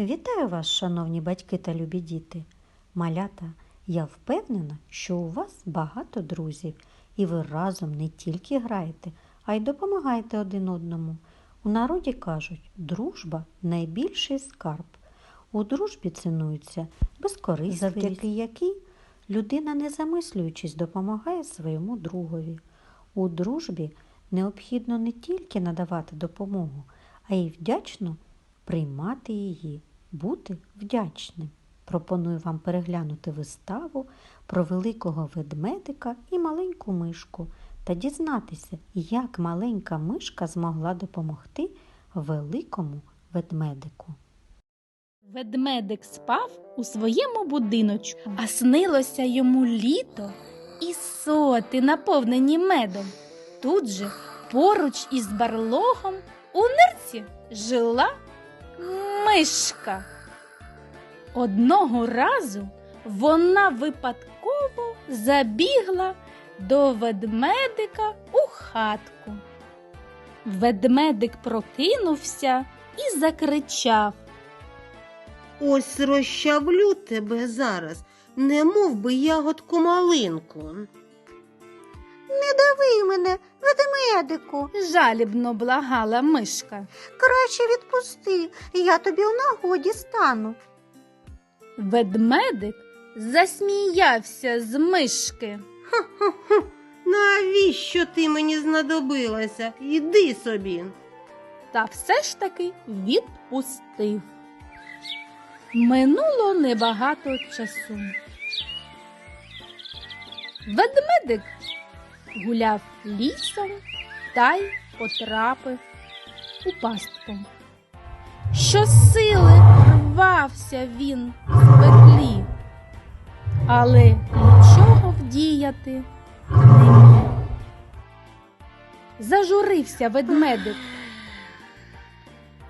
Вітаю вас, шановні батьки та любі діти. Малята, я впевнена, що у вас багато друзів, і ви разом не тільки граєте, а й допомагаєте один одному. У народі кажуть, дружба найбільший скарб. У дружбі цінується безкорисливість, завдяки якій людина, не замислюючись, допомагає своєму другові. У дружбі необхідно не тільки надавати допомогу, а й вдячно приймати її, бути вдячним. Пропоную вам переглянути виставу про великого ведмедика і маленьку мишку та дізнатися, як маленька мишка змогла допомогти великому ведмедику. Ведмедик спав у своєму будиночку, а снилося йому літо і соти, наповнені медом. Тут же, поруч із барлогом, у нирці жила мишка. Одного разу вона випадково забігла до ведмедика у хатку. Ведмедик прокинувся і закричав. Ось розчавлю тебе зараз, не мов би ягодку малинку. Не дави мене, ведмедику, Жалібно благала мишка. краще відпусти, я тобі в нагоді стану. Ведмедик засміявся з мишки. Навіщо ти мені знадобилася? Іди собі. та все ж таки відпустив. Минуло небагато часу. Ведмедик гуляв лісом та й потрапив у пастку. Щосили рвався він з петлі, але нічого вдіяти не міг. Зажурився ведмедик.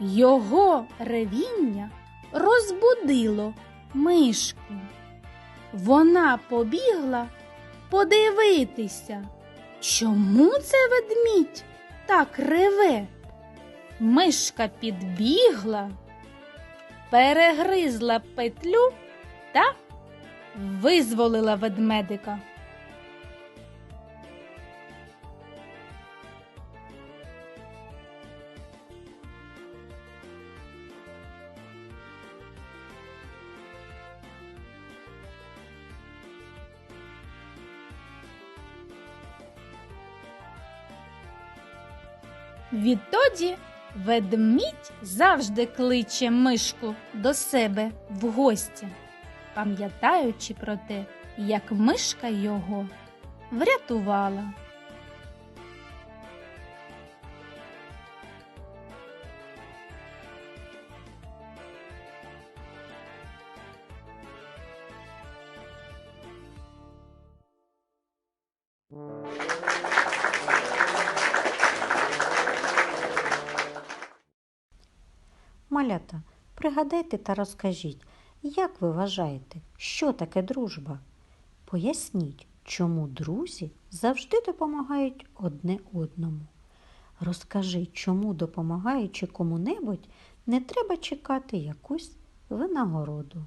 Його ревіння розбудило мишку. Вона побігла подивитися, чому це ведмідь так реве. Мишка підбігла, перегризла петлю та визволила ведмедика. Відтоді ведмідь завжди кличе мишку до себе в гості, пам'ятаючи про те, як мишка його врятувала. Малята, пригадайте та розкажіть, як ви вважаєте, що таке дружба? Поясніть, чому друзі завжди допомагають одне одному. Розкажи, чому, допомагаючи кому-небудь, не треба чекати якусь винагороду.